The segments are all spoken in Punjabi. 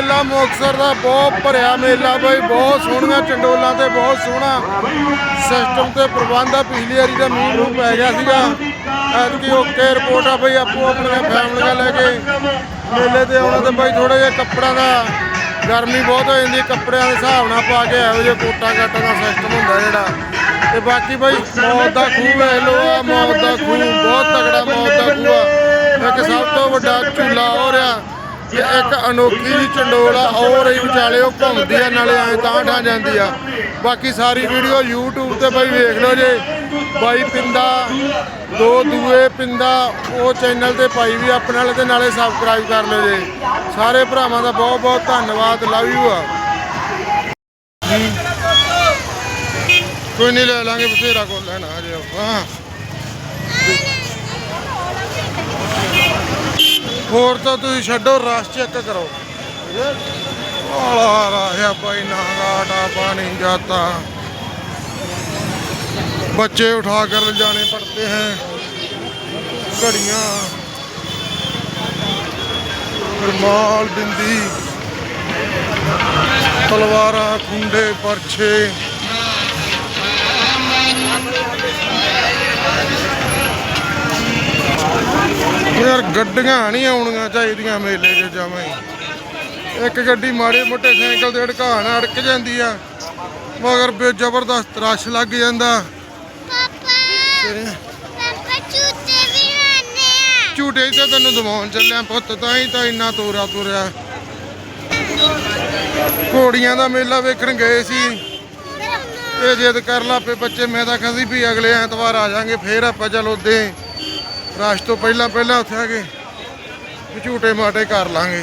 ਮੇਲਾ ਮੁਕਤਸਰ ਦਾ ਬਹੁਤ ਭਰਿਆ ਮੇਲਾ ਬਈ, ਬਹੁਤ ਸੋਹਣੀਆਂ ਚੰਡੋਲਾਂ ਤੇ ਬਹੁਤ ਸੋਹਣਾ ਸਿਸਟਮ ਤੇ ਪ੍ਰਬੰਧ ਆ, ਪਿਛਲੀ ਵਾਰੀ ਦਾ ਮੀਂਹ ਮੂੰਹ ਪੈ ਗਿਆ ਸੀਗਾ। ਐਤਕੀ ਓਕੇ ਰਿਪੋਰਟ ਆ ਬਈ, ਆਪੋ ਆਪਣੀਆਂ ਫੈਮਲੀਆਂ ਲੈ ਕੇ ਮੇਲੇ ਤੇ ਆਉਣਾ ਤੇ ਬਈ ਥੋੜਾ ਜਿਹਾ ਕੱਪੜਾ ਦਾ ਗਰਮੀ ਬਹੁਤ ਹੋ ਜਾਂਦੀ, ਕੱਪੜਿਆਂ ਦੇ ਹਿਸਾਬ ਨਾਲ ਪਾ ਕੇ ਇਹੋ ਜਿਹੇ ਕੋਟਾਂ ਕਾਟਾਂ ਦਾ ਸਿਸਟਮ ਹੁੰਦਾ ਜਿਹੜਾ। ਤੇ ਬਾਕੀ ਬਈ, ਮੌਤ ਦਾ ਖੂਹ ਵੇਖ ਲਓ ਆ ਮੌਤ ਦਾ ਖੂਹ, ਬਹੁਤ ਤਗੜਾ ਮੌਤ ਦਾ ਖੂਹ ਆ। ਇੱਕ ਸਭ ਤੋਂ ਵੱਡਾ ਝੂਲਾ ਹੋ ਰਿਹਾ। ਕਿ ਇੱਕ ਅਨੋਖੀ ਜਿਹੀ ਚੰਡੋਲ ਆ ਔਰ ਇਹ ਵਿਚਾਲੇ, ਉਹ ਘੁੰਮਦੀ ਆ, ਨਾਲੇ ਐ ਤਾਂ ਠਾ ਜਾਂਦੀ ਆ। ਬਾਕੀ ਸਾਰੀ ਵੀਡੀਓ YouTube ਤੇ ਬਈ ਵੇਖ ਲਓ ਜੇ। ਬਾਈ ਪਿੰਦਾ, ਦੋ ਦੂਏ ਪਿੰਦਾ, ਉਹ ਚੈਨਲ ਤੇ ਪਾਈ ਵੀ ਆਪਣੇ ਵਾਲੇ ਤੇ ਨਾਲੇ ਸਬਸਕ੍ਰਾਈਬ ਕਰ ਲਿਓ ਜੇ। ਸਾਰੇ ਭਰਾਵਾਂ ਦਾ ਬਹੁਤ ਬਹੁਤ ਧੰਨਵਾਦ ਲਵ ਯੂ ਆ। ਕੋਈ ਨਹੀਂ ਲੈ ਲਾਂਗੇ, ਬਥੇਰਾ ਕੋਲ ਲੈਣਾ ਹਜੇ ਆਪਾਂ। ਹੋਰ ਤਾਂ ਤੁਸੀਂ ਛੱਡੋ ਰਸ਼ ਚੈੱਕ ਕਰੋ ਆਲਾ ਰਾਹਿਆ ਭਾਈ ਨਾ ਗਾਟਾ ਪਾਣੀ ਜਾਤਾ बच्चे उठा कर जाने पड़ते हैं घड़ियाँ रुमाल बिंदी तलवारा खुंडे परछे ਯਾਰ ਗੱਡੀਆਂ ਨਹੀਂ ਆਉਣੀਆਂ ਚਾਹੀਦੀਆਂ ਮੇਲੇ 'ਚ ਜਮਾਂ ਇੱਕ ਗੱਡੀ ਮਾੜੇ ਮੋਟੇ ਸਾਈਕਲ ਤੇ ਅੜਕਾਣ ਅੜਕ ਜਾਂਦੀ ਆ ਮਗਰ ਬੇ ਜ਼ਬਰਦਸਤ ਰਸ਼ ਲੱਗ ਜਾਂਦਾ। ਪਾਪਾ ਵੀ ਆ। ਝੂਟੇ 'ਚ ਤਾਂ ਤੈਨੂੰ ਦਵਾਉਣ ਚੱਲਿਆ ਪੁੱਤ ਤਾਂ ਹੀ ਤਾਂ ਇੰਨਾ ਤੋਰਾ ਤੁਰਿਆ। ਘੋੜੀਆਂ ਦਾ ਮੇਲਾ ਵੇਖਣ ਗਏ ਸੀ। ਇਹ ਜਿੱਦ ਕਰ ਲਾ ਪਏ ਬੱਚੇ ਮੈਂ ਤਾਂ ਕਹਿੰਦੀ ਵੀ ਅਗਲੇ ਐਤਵਾਰ ਆ ਜਾਾਂਗੇ ਫੇਰ ਆਪਾਂ ਚਲ ਉੱਦੇ ਰਸ਼ ਤੋਂ ਪਹਿਲਾਂ ਪਹਿਲਾਂ ਉੱਥੇ ਆ ਕੇ ਝੂਟੇ ਮਾਟੇ ਕਰ ਲਾਂਗੇ।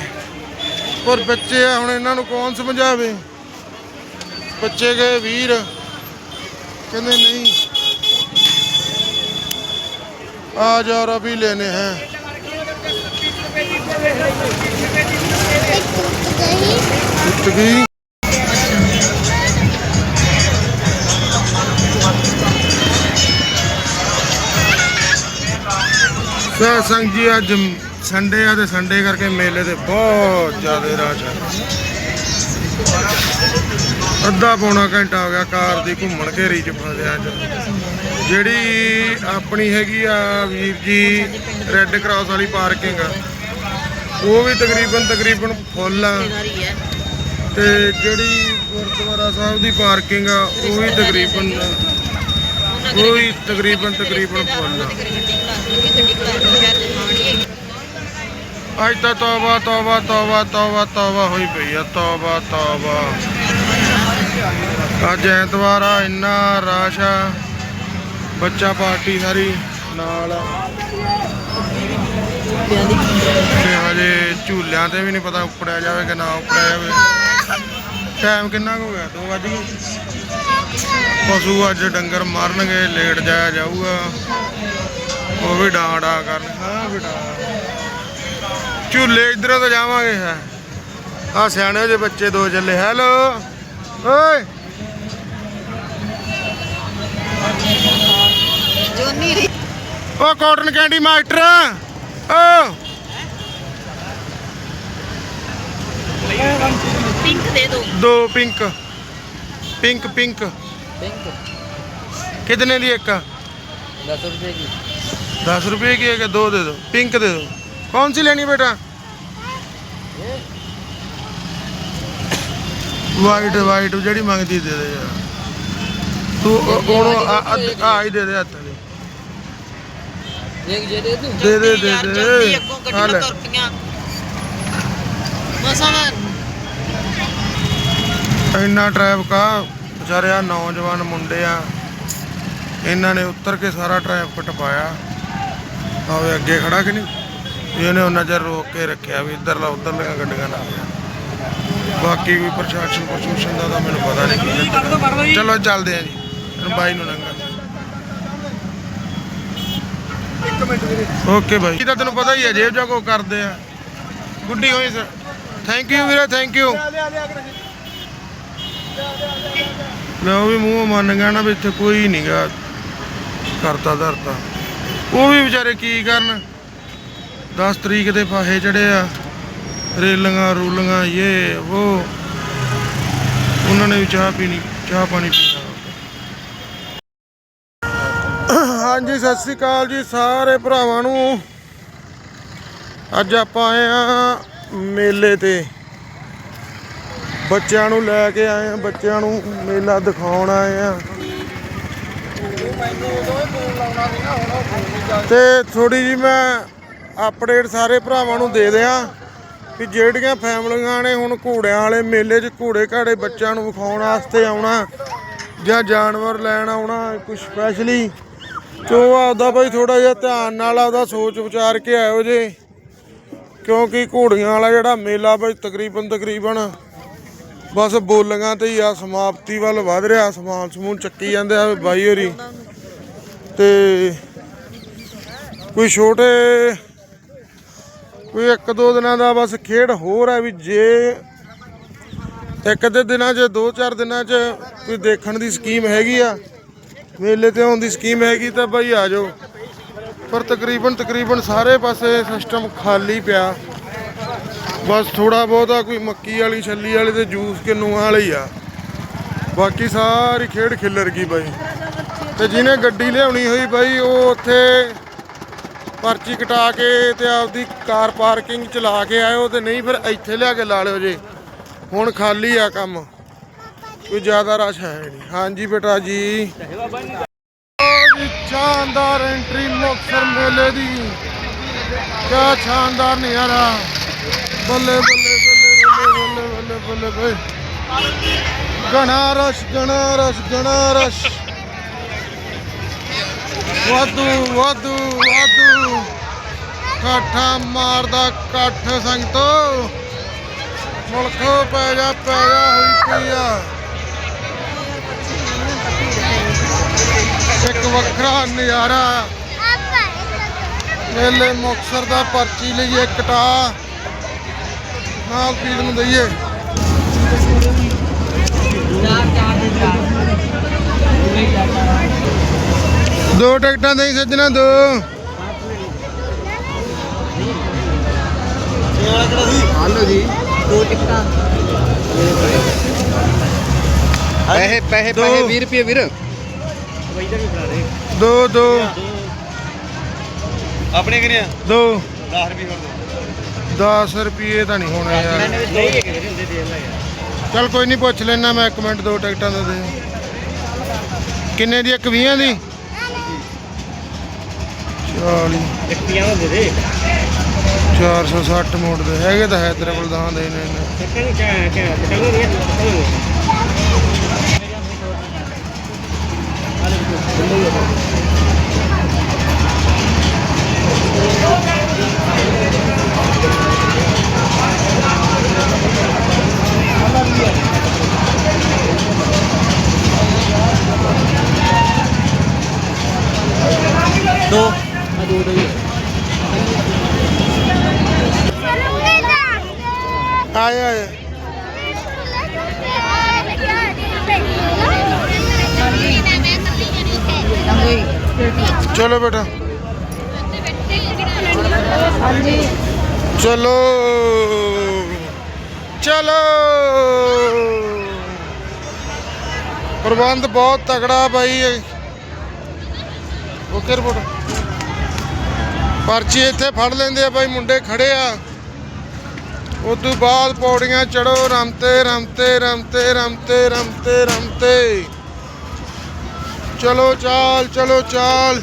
ਪਰ ਬੱਚੇ ਆ ਹੁਣ ਇਹਨਾਂ ਨੂੰ ਕੌਣ ਸਮਝਾਵੇ? ਬੱਚੇ ਗਏ ਵੀਰ। ਕਹਿੰਦੇ ਨਹੀਂ। ਆ ਜਾ ਰਬੀ ਲੈਨੇ ਹੈ। ਟੁੱਟ ਗਈ। ਸਾ ਸੰਗ ਜੀ, ਅੱਜ ਸੰਡੇ ਆ ਤੇ ਸੰਡੇ ਕਰਕੇ ਮੇਲੇ ਤੇ ਬਹੁਤ ਜ਼ਿਆਦਾ ਰਸ਼ ਆ। ਅੱਧਾ ਪੌਣਾ ਘੰਟਾ ਹੋ ਗਿਆ ਕਾਰ ਦੀ ਘੁੰਮਣ ਘੇਰੀ ਚ ਫਸਿਆ ਅੱਜ। ਜਿਹੜੀ ਆਪਣੀ ਹੈਗੀ ਆ ਵੀਰ ਜੀ ਰੈੱਡ ਕਰਾਸ ਵਾਲੀ ਪਾਰਕਿੰਗ ਆ, ਉਹ ਵੀ ਤਕਰੀਬਨ ਤਕਰੀਬਨ ਫੁੱਲ ਆ। ਤੇ ਜਿਹੜੀ ਗੁਰਦੁਆਰਾ ਸਾਹਿਬ ਦੀ ਪਾਰਕਿੰਗ ਆ, ਉਹ ਵੀ ਤਕਰੀਬਨ ਵੀ ਤਕਰੀਬਨ ਤਕਰੀਬਨ ਫੁੱਲ ਅੱਜ ਤਾਂ ਤੌਬਾ ਤੌਬਾ ਤੌਬਾ ਤੌਬਾ ਤੌਬਾ ਹੋਈ ਪਈ ਆ ਤੌਬਾ ਤੌਬਾ। ਅੱਜ ਐਤਵਾਰ ਆ ਇੰਨਾ ਰਸ਼ ਆ ਬੱਚਾ ਪਾਰਟੀ ਸਾਰੀ ਨਾਲ ਆ। ਤੇ ਹਜੇ ਝੂਲਿਆਂ ਤੇ ਵੀ ਨਹੀਂ ਪਤਾ ਉੱਪੜਿਆ ਜਾਵੇ ਕਿ ਨਾ ਉੱਪੜਿਆ ਜਾਵੇ। ਟਾਈਮ ਕਿੰਨਾ ਹੋ ਗਿਆ? 2 ਵਜ ਗਏ। ਪਸ਼ੂ ਅੱਜ ਡੰਗਰ ਮਾਰਨਗੇ ਲੇਟ ਜਾਇਆ ਜਾਊਗਾ। ਉਹ ਵੀ ਡਾਂ ਡਾਂ ਕਰਨ ਹਾਂ ਡਾਂ ਝੂਲੇ ਇਧਰੋਂ ਤਾਂ ਜਾਵਾਂਗੇ ਹੈ। ਆ ਸਿਆਣੇ ਜਿਹੇ ਬੱਚੇ ਦੋ ਚੱਲੇ ਹੈਲੋ ਓਏ। ਜੋਨੀ ਓ ਕਾਟਨ ਕੈਂਡੀ ਮਾਸਟਰ ਓ। ਪਿੰਕ ਦੇ ਦੋ। ਦੋ ਪਿੰਕ ਪਿੰਕ ਪਿੰਕ। पिंक कितने ਦੀ ਇੱਕ दस रुपए की दस रुपए की है कि दो दे दो पिंक दे दो कौन सी लेनी बेटा ਵਾਈਟ ਵਾਈਟ ਜਿਹੜੀ ਮੰਗਦੀ ਦੇ ਦੇ ਯਾਰ ਤੂੰ ਉਹ- ਉਹਨੂੰ ਆ ਆ- ਆ ਹੀ ਦੇ ਦੇ ਹੱਥ ਦੇ एक ये दे दूं ਦੇ ਦੇ ਦੇ ਦੇ ਆ ਲੈ ਮਸਾਂ ਇੰਨਾ ਟ੍ਰੈਫਿਕ ਆ ਵਿਚਾਰਿਆ ਨੌਜਵਾਨ ਮੁੰਡੇ ਆ। ਇਹਨਾਂ ਨੇ ਉੱਤਰ ਕੇ ਸਾਰਾ ਟ੍ਰੈਫਿਕ ਟਪਾਇਆ। ਆਵੇ ਅੱਗੇ ਖੜਾ ਕਿ ਨਹੀਂ? ਇਹਨੇ ਉਹਨਾਂ ਚਿਰ ਰੋਕ ਕੇ ਰੱਖਿਆ ਵੀ ਇੱਧਰਲਾ ਉੱਧਰਲੀਆਂ ਗੱਡੀਆਂ ਨਾ। ਬਾਕੀ ਕੋਈ ਪ੍ਰਸ਼ਾਸਨ ਪ੍ਰਸ਼ੂਸ਼ਨ ਦਾ ਤਾਂ ਮੈਨੂੰ ਪਤਾ ਨਹੀਂ। ਚਲੋ ਚੱਲਦੇ ਆ ਜੀ। ਬਾਈ ਨੂੰ ਨੰਗਾ ਓਕੇ ਬਾਈ। ਇਹ ਤਾਂ ਤੈਨੂੰ ਪਤਾ ਹੀ ਹੈ ਜੇਬ ਜਾ ਕੋ ਕਰਦੇ ਆ। ਗੁੱਡੀ ਹੋਈ ਸਰ। ਥੈਂਕ ਯੂ ਵੀਰੇ ਥੈਂਕ ਯੂ ਲੈ ਵੀ ਮੂੰਹ ਮੰਨ ਗਿਆ ਨਾ ਵੀ ਇੱਥੇ ਕੋਈ ਨਹੀਂਗਾ ਕਰਤਾ ਧਰਤਾ। ਉਹ ਵੀ ਵਿਚਾਰੇ ਕੀ ਕਰਨ? 10 ਤਰੀਕ ਦੇ ਫਾਹੇ ਚੜੇ ਆ। ਰੇਲੀਆਂ, ਰੂਲੀਆਂ ਇਹ ਉਹ ਉਹਨਾਂ ਨੇ ਵੀ ਚਾਹ ਪੀਣੀ, ਚਾਹ ਪਾਣੀ ਪੀਣਾ ਹਾਂਜੀ, ਸਤਿ ਸ੍ਰੀ ਅਕਾਲ ਜੀ ਸਾਰੇ ਭਰਾਵਾਂ ਨੂੰ। ਅੱਜ ਆਪਾਂ ਆਏ ਆ ਮੇਲੇ ਤੇ। ਬੱਚਿਆਂ ਨੂੰ ਲੈ ਕੇ ਆਏ ਆ, ਬੱਚਿਆਂ ਨੂੰ ਮੇਲਾ ਦਿਖਾਉਣ ਆਏ ਆ। ਤੇ ਥੋੜੀ ਜੀ ਮੈਂ ਅਪਡੇਟ ਸਾਰੇ ਭਰਾਵਾਂ ਨੂੰ ਦੇ ਦਿਆਂ ਕਿ ਜਿਹੜੀਆਂ ਫੈਮਲੀਆਂ ਨੇ ਹੁਣ ਘੋੜਿਆਂ ਵਾਲੇ ਮੇਲੇ 'ਚ ਘੋੜੇ ਘਾੜੇ ਬੱਚਿਆਂ ਨੂੰ ਵਿਖਾਉਣ ਵਾਸਤੇ ਆਉਣਾ ਜਾਂ ਜਾਨਵਰ ਲੈਣ ਆਉਣਾ ਕੁਝ ਸਪੈਸ਼ਲੀ ਤੋ ਆਪਦਾ ਭਾਈ ਥੋੜਾ ਜਿਹਾ ਧਿਆਨ ਨਾਲ ਆਪਦਾ ਸੋਚ ਵਿਚਾਰ ਕੇ ਆਇਓ ਜੇ। ਕਿਉਂਕਿ ਘੋੜੀਆਂ ਵਾਲਾ ਜਿਹੜਾ ਮੇਲਾ ਭਾਈ ਤਕਰੀਬਨ ਤਕਰੀਬਨ ਬਸ ਬੋਲੀਆਂ ਤੇ ਹੀ ਆ, ਸਮਾਪਤੀ ਵੱਲ ਵਧ ਰਿਹਾ, ਸਮਾਨ ਸਮੂਨ ਚੱਕੀ ਜਾਂਦੇ ਆ ਬਾਈ ਹੋਰੀ। ਤੇ ਕੋਈ ਛੋਟੇ, ਕੋਈ ਇੱਕ ਦੋ ਦਿਨਾਂ ਦਾ ਬਸ ਖੇਡ ਹੋਰ ਹੈ ਵੀ ਜੇ ਇੱਕ ਦੇ ਦਿਨਾਂ 'ਚ, ਦੋ ਚਾਰ ਦਿਨਾਂ 'ਚ ਕੋਈ ਦੇਖਣ ਦੀ ਸਕੀਮ ਹੈਗੀ ਆ, ਮੇਲੇ ਤੇ ਆਉਣ ਦੀ ਸਕੀਮ ਹੈਗੀ ਤਾਂ ਬਾਈ ਆ ਜਾਓ। ਪਰ ਤਕਰੀਬਨ ਤਕਰੀਬਨ ਸਾਰੇ ਪਾਸੇ ਸਿਸਟਮ ਖਾਲੀ ਪਿਆ। ਬਸ ਥੋੜਾ ਬਹੁਤਾ ਕੋਈ ਮੱਕੀ ਵਾਲੀ, ਛੱਲੀ ਵਾਲੀ ਤੇ ਜੂਸ ਕਿੰਨੂਆਂ ਵਾਲੀ ਆ। ਬਾਕੀ ਸਾਰੀ ਖੇਡ ਖਿੱਲਰ ਗਈ ਬਾਈ। ਤੇ ਜਿਹਨੇ ਗੱਡੀ ਲਿਆਉਣੀ ਹੋਈ ਬਾਈ, ਉਹ ਉੱਥੇ ਪਰਚੀ ਕਟਾ ਕੇ ਤੇ ਆਪਦੀ ਕਾਰ ਪਾਰਕਿੰਗ ਚ ਲਾ ਕੇ ਆਇਓ ਤੇ ਨਹੀਂ ਫਿਰ ਇੱਥੇ ਲਿਆ ਕੇ ਲਾ ਲਿਓ ਜੇ। ਹੁਣ ਖਾਲੀ ਆ ਕੰਮ। ਕੋਈ ਜ਼ਿਆਦਾ ਰਸ਼ ਹੈ ਨਹੀਂ। ਹਾਂਜੀ ਬੇਟਾ ਜੀ। ਸ਼ਾਨਦਾਰ ਐਂਟਰੀ ਮੁਕਤਸਰ ਮੇਲੇ ਦੀ। ਕਿਆ ਸ਼ਾਨਦਾਰ ਨਜ਼ਾਰਾ। ਬੱਲੇ ਬੱਲੇ ਬੱਲੇ ਬੱਲੇ ਬੱਲੇ ਬੱਲੇ ਬੱਲੇ ਗਣਾ ਰਸ਼ ਗਣਾ ਰਸ਼ ਗਣਾ ਰਸ਼। ਵਾਧੂ ਵਾਧੂ ਵਾਧੂ। ਕਾਠਾ ਮਾਰਦਾ ਕੱਠ ਸੰਗਤੋ। ਮੁਲਕੋ ਪੈ ਜਾ ਪੈ ਜਾ ਹੋਈ ਪਈ ਆ? ਇੱਕ ਵੱਖਰਾ ਨਜ਼ਾਰਾ। ਮੇਲੇ ਮੁਕਤਸਰ ਦਾ ਪਰਚੀ ਲਈਏ ਕਟਾ ਨਾਲ ਪੀਣ ਨੂੰ ਦਈਏ। ਦੋ ਟਿਕਟਾਂ ਦੇਈ ਸੱਜਣਾ ਦੋ। ਹਲੋ ਜੀ। ਦੋ ਟਿਕਟਾਂ। ਪੈਸੇ ਪੈਸੇ ਦੋ। ਪੈਸੇ 20 ਰੁਪਏ ਵੀਰ। ਦੋ ਦੋ। ਆਪਣੇ ਕਿੰਨੇ ਆ? ਦੋ। 10 ਰੁਪਏ ਹੋਰ 10 ਰੁਪਏ ਤਾਂ ਨਹੀਂ ਹੋਣੇ ਯਾਰ। ਹੁੰਦੇ ਦੇ ਲੈ ਚਲ ਕੋਈ ਨਹੀਂ ਪੁੱਛ ਲੈਣਾ ਮੈਂ ਇੱਕ ਮਿੰਟ ਦੋ ਟਿਕਟਾਂ ਦੇ ਦੇ। ਕਿੰਨੇ ਦੀ ਇੱਕ 20 ਦੀ? 40 ਇੱਕ ਪਿਆ ਦੇ ਦੇ 460 ਮੋੜ ਦੇ। ਹੈਗੇ ਤਾਂ ਹੈ ਤੇਰੇ ਕੋਲ ਦਾਂ ਦੇ ਨੇ ਨੇ ਚੱਕਣ ਕਿਆ ਕਿਆ ਚੱਕਣ ਨਹੀਂ ਦੋ ਚਲੋ ਬੇਟਾ ਚਲੋ। ਚਲੋ। ਪ੍ਰਬੰਧ ਬਹੁਤ ਤਗੜਾ ਬਾਈ। Okay report. ਪਰਚੀ ਇੱਥੇ ਫੜ ਲੈਂਦੇ ਆ ਬਾਈ ਮੁੰਡੇ ਖੜੇ ਆ। ਉਸ ਤੋਂ ਬਾਅਦ ਪੌੜੀਆਂ ਚੜੋ ਰਮਤੇ ਰਮਤੇ ਰਮਤੇ ਰਮਤੇ ਰਮਤੇ ਰਮਤੇ। ਚਲੋ ਚਾਲ ਚਲੋ ਚਾਲ।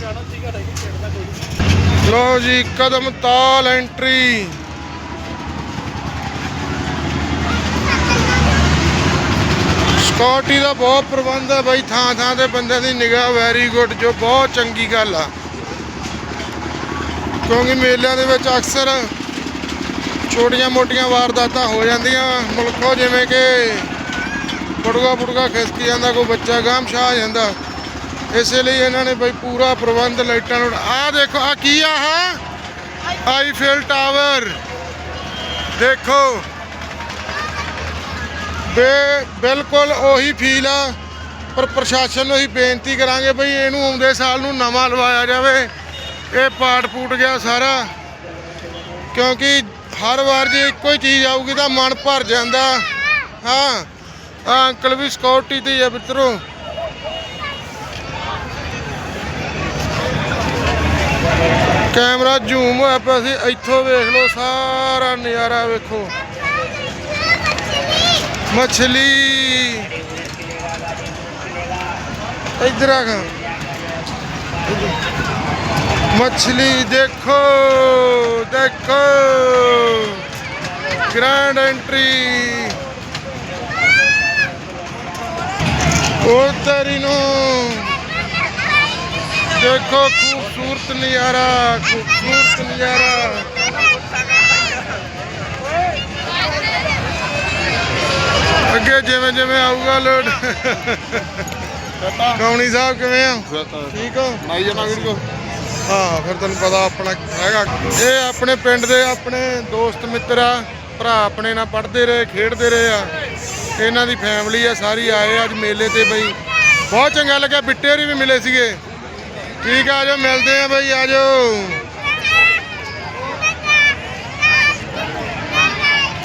ਲੋ ਜੀ, ਕਦਮ ਤਾਲ ਐਂਟਰੀ ਸਕਿਉਰਟੀ ਦਾ ਬਹੁਤ ਪ੍ਰਬੰਧ ਹੈ ਬਾਈ ਥਾਂ ਥਾਂ ਤੇ ਬੰਦੇ ਦੀ ਨਿਗਾਹ ਵੈਰੀ ਗੁੱਡ ਜੋ ਬਹੁਤ ਚੰਗੀ ਗੱਲ ਆ। ਕਿਉਂਕਿ ਮੇਲਿਆਂ ਦੇ ਵਿੱਚ ਅਕਸਰ ਛੋਟੀਆਂ ਮੋਟੀਆਂ ਵਾਰਦਾਤਾਂ ਹੋ ਜਾਂਦੀਆਂ। ਮੁਲਕੋ ਜਿਵੇਂ ਕਿ ਬੜੂਆ ਬੜੂਆ ਖਿਸਕ ਜਾਂਦਾ, ਕੋਈ ਬੱਚਾ ਗਾਮ ਛਾ ਜਾਂਦਾ। ਇਸੇ ਲਈ ਇਹਨਾਂ ਨੇ ਬਈ ਪੂਰਾ ਪ੍ਰਬੰਧ ਲਾਈਟਾਂ ਨੂੰ ਆਹ ਦੇਖੋ, ਆ ਕੀ ਆ ਹਾਂ ਆਈਫਿਲ ਟਾਵਰ ਦੇਖੋ। ਬੇ, ਬਿਲਕੁਲ ਉਹੀ ਫੀਲ ਆ। ਪਰ ਪ੍ਰਸ਼ਾਸਨ ਨੂੰ ਹੀ ਬੇਨਤੀ ਕਰਾਂਗੇ ਬਈ ਇਹਨੂੰ ਆਉਂਦੇ ਸਾਲ ਨੂੰ ਨਵਾਂ ਲਵਾਇਆ ਜਾਵੇ। ਇਹ ਪਾਟ ਪੂਟ ਗਿਆ ਸਾਰਾ। ਕਿਉਂਕਿ ਹਰ ਵਾਰ ਜੇ ਇੱਕੋ ਹੀ ਚੀਜ਼ ਆਊਗੀ ਤਾਂ ਮਨ ਭਰ ਜਾਂਦਾ। ਹਾਂ। ਅੰਕਲ ਵੀ ਸਿਕਿਉਰਿਟੀ ਤੇ ਹੀ ਆ ਮਿੱਤਰੋ। ਕੈਮਰਾ ਜ਼ੂਮ ਹੋਇਆ ਪਿਆ ਸੀ, ਇੱਥੋਂ ਵੇਖ ਲਓ ਸਾਰਾ ਨਜ਼ਾਰਾ ਵੇਖੋ। ਮੱਛਲੀ। ਇਧਰ ਆ ਗਾ। ਮਛਲੀ ਦੇਖੋ ਦੇਖੋ। ਗ੍ਰੈਂਡ ਐਂਟਰੀ ਉਧਰ ਤੇਰੀ ਨੂੰ। ਦੇਖੋ ਖੂਬਸੂਰਤ ਨਜ਼ਾਰਾ ਖੂਬਸੂਰਤ ਨਜ਼ਾਰਾ। ਅੱਗੇ ਜਿਵੇਂ ਜਿਵੇਂ ਆਊਗਾ ਲੋਡ। ਕੌਣੀ ਸਾਹਿਬ ਕਿਵੇਂ ਆ? ਠੀਕ ਹੋ? ਨਾਈ ਜਨਾ ਵੀਡੀਓ ਹਾਂ ਫਿਰ ਤੈਨੂੰ ਪਤਾ ਆਪਣਾ ਹੈਗਾ। ਇਹ ਆਪਣੇ ਪਿੰਡ ਦੇ ਆਪਣੇ ਦੋਸਤ ਮਿੱਤਰ ਆ। ਭਰਾ ਆਪਣੇ ਨਾਲ ਪੜ੍ਹਦੇ ਰਹੇ ਖੇਡਦੇ ਰਹੇ ਆ। ਇਹਨਾਂ ਦੀ ਫੈਮਿਲੀ ਆ ਸਾਰੀ ਆਏ ਅੱਜ ਮੇਲੇ ਤੇ ਬਈ। ਬਹੁਤ ਚੰਗਾ ਲੱਗਿਆ ਬਿੱਟੇ ਹੋਰੀ ਵੀ ਮਿਲੇ ਸੀਗੇ। ਠੀਕ ਆ ਆਜੋ ਮਿਲਦੇ ਆ ਬਈ ਆਜੋ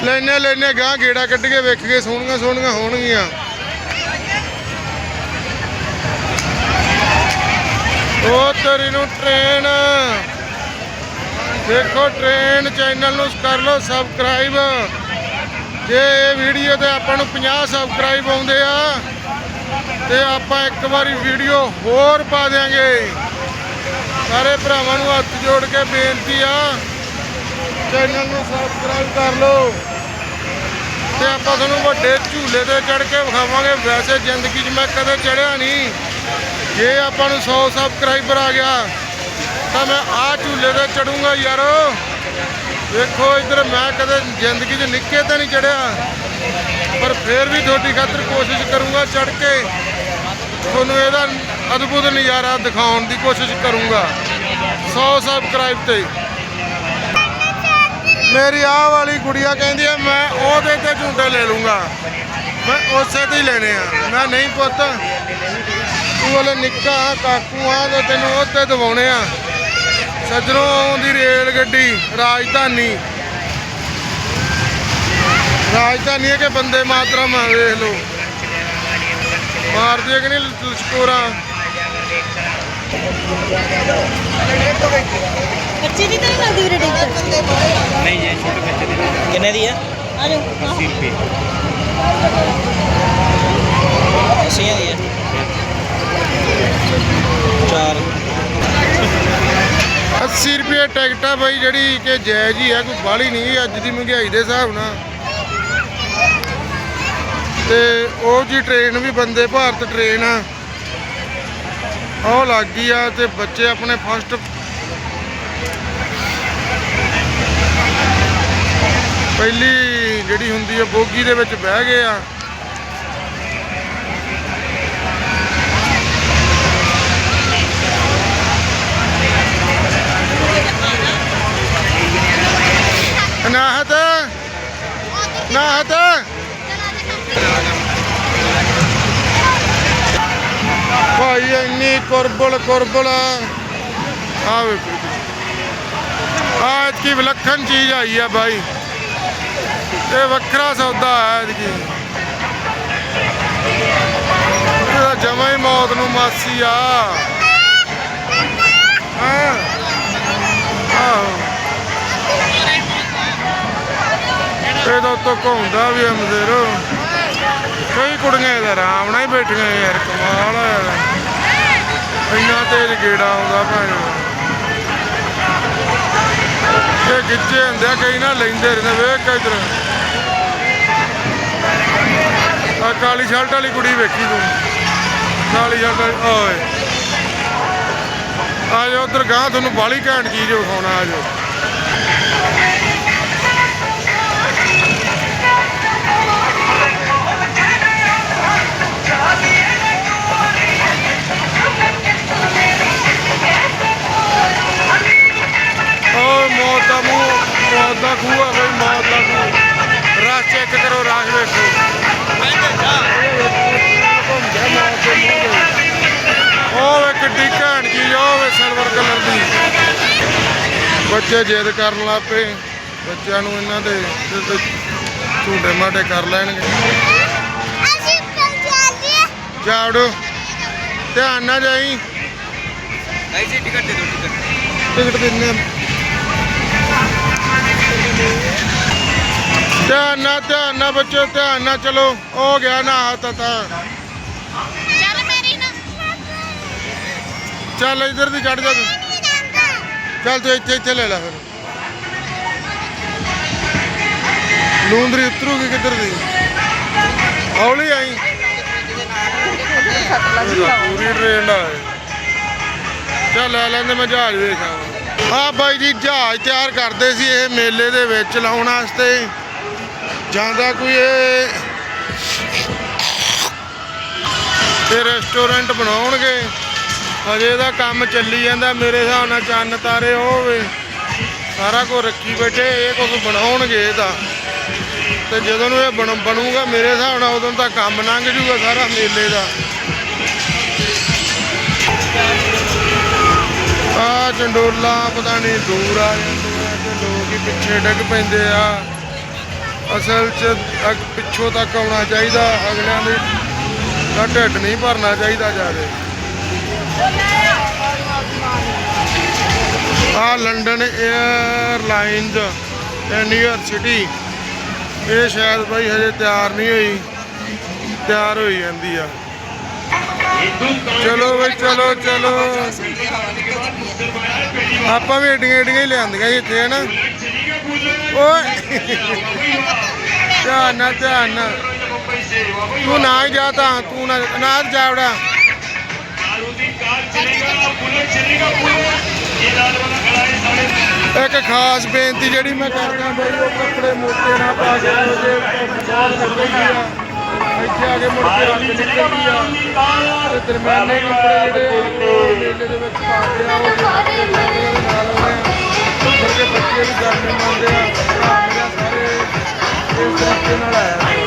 ਲੈਨੇ ਲੈਨੇ ਗਾਂ ਗੇੜਾ ਕੱਢ ਕੇ ਵੇਖ ਕੇ, ਸੋਹਣੀਆਂ ਸੋਹਣੀਆਂ ਹੋਣਗੀਆਂ। ਉਹ ਤੇਰੀ ਨੂੰ ਟ੍ਰੇਨ ਦੇਖੋ ਟ੍ਰੇਨ ਚੈਨਲ ਨੂੰ ਕਰ ਲਓ ਸਬਸਕ੍ਰਾਈਬ ਜੇ ਇਹ ਵੀਡੀਓ ਤੇ ਆਪਾਂ ਨੂੰ 50 ਸਬਸਕ੍ਰਾਈਬ ਆਉਂਦੇ ਆ, ਤੇ ਆਪਾਂ ਇੱਕ ਵਾਰੀ ਵੀਡੀਓ ਹੋਰ ਪਾ ਦਿਆਂਗੇ। ਸਾਰੇ ਭਰਾਵਾਂ ਨੂੰ ਹੱਥ ਜੋੜ ਕੇ ਬੇਨਤੀ ਆ, ਚੈਨਲ ਨੂੰ ਸਬਸਕ੍ਰਾਈਬ ਕਰ ਲਓ ਤੇ ਆਪਾਂ ਤੁਹਾਨੂੰ ਵੱਡੇ ਝੂਲੇ ਤੇ ਚੜ ਕੇ ਵਿਖਾਵਾਂਗੇ। ਵੈਸੇ ਜ਼ਿੰਦਗੀ 'ਚ ਮੈਂ ਕਦੇ ਚੜਿਆ ਨਹੀਂ। ਜੇ ਆਪਾਂ ਨੂੰ 100 ਸਬਸਕ੍ਰਾਈਬਰ ਆ ਗਿਆ, ਤਾਂ ਮੈਂ ਆ ਝੂਲੇ ਤੇ ਚੜੂੰਗਾ ਯਾਰੋ। ਵੇਖੋ ਇੱਧਰ ਮੈਂ ਕਦੇ ਜ਼ਿੰਦਗੀ 'ਚ ਨਿੱਕੇ ਤੇ ਨਹੀਂ ਚੜਿਆ ਪਰ ਫੇਰ ਵੀ ਤੁਹਾਡੀ ਖਾਤਰ ਕੋਸ਼ਿਸ਼ ਕਰੂੰਗਾ ਚੜ ਕੇ। ਤੁਹਾਨੂੰ ਇਹਦਾ ਅਦਭੁਤ ਨਜ਼ਾਰਾ ਦਿਖਾਉਣ ਦੀ ਕੋਸ਼ਿਸ਼ ਕਰੂੰਗਾ। 100 ਸਬਸਕ੍ਰਾਈਬ ਤੇ। ਮੇਰੀ ਆਹ ਵਾਲੀ ਗੁੜੀਆ ਕਹਿੰਦੀ ਆ ਮੈਂ ਉਹਦੇ ਤੇ ਝੂਟੇ ਲੈ ਲੂੰਗਾ। ਮੈਂ ਉਸੇ ਤੇ ਹੀ ਲੈਣੇ ਆ। ਮੈਂ ਨਹੀਂ ਪੁੱਤ ਤੂੰ ਵਾਲੇ ਨਿੱਕਾ ਆ, ਕਾਕੂ ਆ ਤੇ ਤੈਨੂੰ ਉਹ ਤੇ ਦਵਾਉਣੇ ਆ। ਸੱਜਣੋਂ ਆਉਂਦੀ ਰੇਲ ਗੱਡੀ ਰਾਜਧਾਨੀ। ਰਾਜਧਾਨੀ ਹੈ ਕਿ ਬੰਦੇ ਮਾਤਰਾ ਆ ਵੇਖ ਲਓ। ਮਾਰਦੀ ਹੈ ਕਿ ਨਹੀਂ ਲਸ਼ਕੋਰਾ? ਬੱਚੇ ਦੀ ਤਾਂ ਨਹੀਂ ਲੱਗਦੀ ਵੀਰੇ ਟਿਕਟ ਨਹੀਂ ਜੀ ਛੋਟੇ ਬੱਚੇ ਦੇ ਕਿੰਨੇ ਦੀ ਆ? ਆ ਜਾਓ। 80 ਰੁਪਏ। ਅੱਸੀਆਂ ਦੀ ਆ। ਚਾਰ। 80 ਰੁਪਏ ਟਿਕਟ ਆ ਬਾਈ ਜਿਹੜੀ ਕਿ ਜਾਇਜ਼ ਹੀ ਆ ਕੋਈ ਬਾਹਲੀ ਨਹੀਂ ਅੱਜ ਦੀ ਮਹਿੰਗਾਈ ਦੇ ਹਿਸਾਬ ਨਾਲ। ਤੇ ਉਹ ਜੀ ਟ੍ਰੇਨ ਵੀ ਬੰਦੇ ਭਾਰਤ ਟ੍ਰੇਨ ਆ। ਉਹ ਲੱਗ ਗਈ ਆ ਤੇ ਬੱਚੇ ਆਪਣੇ ਫਸਟ ਪਹਿਲੀ ਜਿਹੜੀ ਹੁੰਦੀ ਆ ਬੋਗੀ ਦੇ ਵਿੱਚ ਬਹਿ ਗਏ ਆ। ਅਨਾਹਤ ਅਨਾਹਤ ਭਾਈ ਇੰਨੀ ਕੁਰਬਲ ਕੁਰਬਲ। ਆ ਵੇਖੋ ਆ ਕੀ ਵਿਲੱਖਣ ਚੀਜ਼ ਆਈ ਆ ਬਾਈ। ਇਹ ਵੱਖਰਾ ਸੌਦਾ ਹੈ ਐਤਕੀ ਇਹਦਾ ਜਮਾ ਹੀ ਮੌਤ ਨੂੰ ਮਾਸੀ ਆ। ਹਾਂ? ਆਹੋ। ਇਹਦਾ ਉੱਤੋਂ ਘੁੰਮਦਾ ਵੀ ਆ ਕਈ ਕੁੜੀਆਂ ਇਹਦਾ ਆਰਾਮ ਨਾਲ ਹੀ ਬੈਠੀਆਂ ਯਾਰ, ਕਮਾਲ ਆ ਯਾਰ ਇੰਨਾ ਤੇਜ਼ ਗੇੜਾ ਆਉਂਦਾ ਭਾਈ। ਇਹ ਗਿੱਜੇ ਹੁੰਦੇ ਆ, ਕਈ ਨਾ ਲੈਂਦੇ ਰਹਿੰਦੇ, ਵੇਖ ਇਧਰ। ਆ ਕਾਲੀ ਸ਼ਰਟ ਵਾਲੀ ਕੁੜੀ ਵੇਖੀ ਤੂੰ। ਕਾਲੀ ਸ਼ਰਟ ਵਾਲੀ, ਓਏ। ਆ ਜਾਓ ਉਧਰ ਗਾਂ ਤੁਹਾਨੂੰ ਬਾਲੀ ਘੈਂਟ ਚੀਜ਼ ਵਿਖਾਉਣਾ, ਆ ਜਾਓ। ਬੱਚੇ ਜਿੱਦ ਕਰਨ ਲੱਗ ਪਏ। ਬੱਚਿਆਂ ਨੂੰ ਇਹਨਾਂ ਦੇ ਝੂਟੇ ਮਾਟੇ ਕਰ ਲੈਣਗੇ। ਅਸੀਂ ਚੱਲੀਏ ਜਾੜੋ। ਧਿਆਨ ਨਾਲ ਜਾਈ। ਭਾਈ ਜੀ ਟਿਕਟ ਦੇ ਦਿਓ ਟਿਕਟ। ਟਿਕਟ ਦਿੰਨੇ। ਧਿਆਨ ਨਾਲ ਧਿਆਨ ਨਾਲ ਬੱਚੋ ਧਿਆਨ ਨਾਲ ਚਲੋ। ਹੋ ਗਿਆ ਨਾ ਤਾਂ ਤਾਂ। ਚੱਲ ਮੇਰੀ ਨਾ। ਚੱਲ ਇੱਧਰ ਦੀ ਚੜ ਜਾ ਤੂੰ। ਨਹੀਂ ਚੱਲ ਤੂੰ ਇੱਥੇ ਇੱਥੇ ਲੈ ਲੈ ਫਿਰ। ਲੂੰਦਰੀ ਉਤਰੂਗੀ ਕਿੱਧਰ ਦੀ? ਹੌਲੀ ਆਈ। ਪੂਰੀ ਟ੍ਰੇਨ ਦਾ ਚੱਲ ਲੈ ਲੈਂਦੇ ਮੈਂ ਜਹਾਜ਼ ਵੇਖਾਂ ਆ ਬਾਈ ਜੀ, ਜਹਾਜ਼ ਤਿਆਰ ਕਰਦੇ ਸੀ ਇਹ ਮੇਲੇ ਦੇ ਵਿੱਚ ਲਾਉਣ ਵਾਸਤੇ। ਜਾਂਦਾ ਕੋਈ ਇਹ। ਤੇ ਰੈਸਟੋਰੈਂਟ ਬਣਾਉਣਗੇ। ਹਜੇ ਦਾ ਕੰਮ ਚੱਲੀ ਜਾਂਦਾ, ਮੇਰੇ ਹਿਸਾਬ ਨਾਲ ਚੰਨ ਤਾਰੇ ਉਹ ਹੋਵੇ ਸਾਰਾ ਕੁਝ ਰੱਖੀ ਬੈਠੇ, ਇਹ ਕੁਝ ਬਣਾਉਣਗੇ ਇਹਦਾ ਤੇ। ਜਦੋਂ ਨੂੰ ਇਹ ਬਣ, ਬਣੂਗਾ, ਮੇਰੇ ਹਿਸਾਬ ਨਾਲ ਉਦੋਂ ਤਾਂ ਕੰਮ ਲੰਘ ਜੂਗਾ ਸਾਰਾ ਮੇਲੇ ਦਾ। ਆ ਚੰਡੋਲਾ ਪਤਾ ਨਹੀਂ ਦੂਰ ਆ ਜਾਂਦੇ ਆ ਤੇ ਲੋਕ ਹੀ ਪਿੱਛੇ ਡਿੱਗ ਪੈਂਦੇ ਆ। ਅਸਲ ਚ ਪਿੱਛੋਂ ਤੱਕ ਆਉਣਾ ਚਾਹੀਦਾ, ਅਗਲਿਆਂ ਦੇ ਦਾ ਢਿੱਡ ਨਹੀਂ ਭਰਨਾ ਚਾਹੀਦਾ ਜ਼ਿਆਦਾ। ਆ ਲੰਡਨ 에ਅਰਲਾਈਨਜ਼ ਸਿਟੀ। ਇਹ ਸ਼ਾਇਦ ਬਾਈ ਹਜੇ ਤਿਆਰ ਨਹੀਂ ਹੋਈ। ਤਿਆਰ ਹੋਈ ਜਾਂਦੀ ਆ। ਚਲੋ ਬਈ, ਚਲੋ ਚਲੋ। ਆਪਾਂ ਵੀ ਏਡੀਆਂ ਏਡੀਆਂ ਹੀ ਲਿਆਂਦੀਆਂ ਸੀ ਇੱਥੇ, ਹਨਾ? ਓਏ। ਧਿਆਨ ਨਾਲ ਧਿਆਨ ਨਾਲ। ਤੂੰ ਨਾ ਹੀ ਜਾ ਤਾਂ, ਤੂੰ ਨਾ ਨਾ ਜਾਵੜਾ ਇੱਕ ਖਾਸ ਬੇਨਤੀ ਜਿਹੜੀ ਮੈਂ ਕਰਦਾ ਬਈ ਉਹ ਕੱਪੜੇ ਮੋਟੇ ਨਾ ਪਾ ਕੇ ਜੇ ਬਹੁਤ ਨਿਕਲਦੀ ਆ ਇੱਥੇ ਆ ਕੇ ਮੁੜ ਕੇ ਰੰਗ ਨਿਕਲਦੀ ਆ। ਤੇ ਦਰਮਿਆਨੇ ਕੱਪੜੇ ਜਿਹੜੇ ਮੇਲੇ ਦੇ ਵਿੱਚ ਪਾ ਕੇ ਆ ਉਹ ਨਾਲ ਹੋਏ ਆ। ਬੱਚੇ ਵੀ ਗਰਮੀ ਮੰਨਦੇ ਆ ਸਾਰੇ ਇਸ ਵਾਸਤੇ ਨਾਲ ਆਇਆ।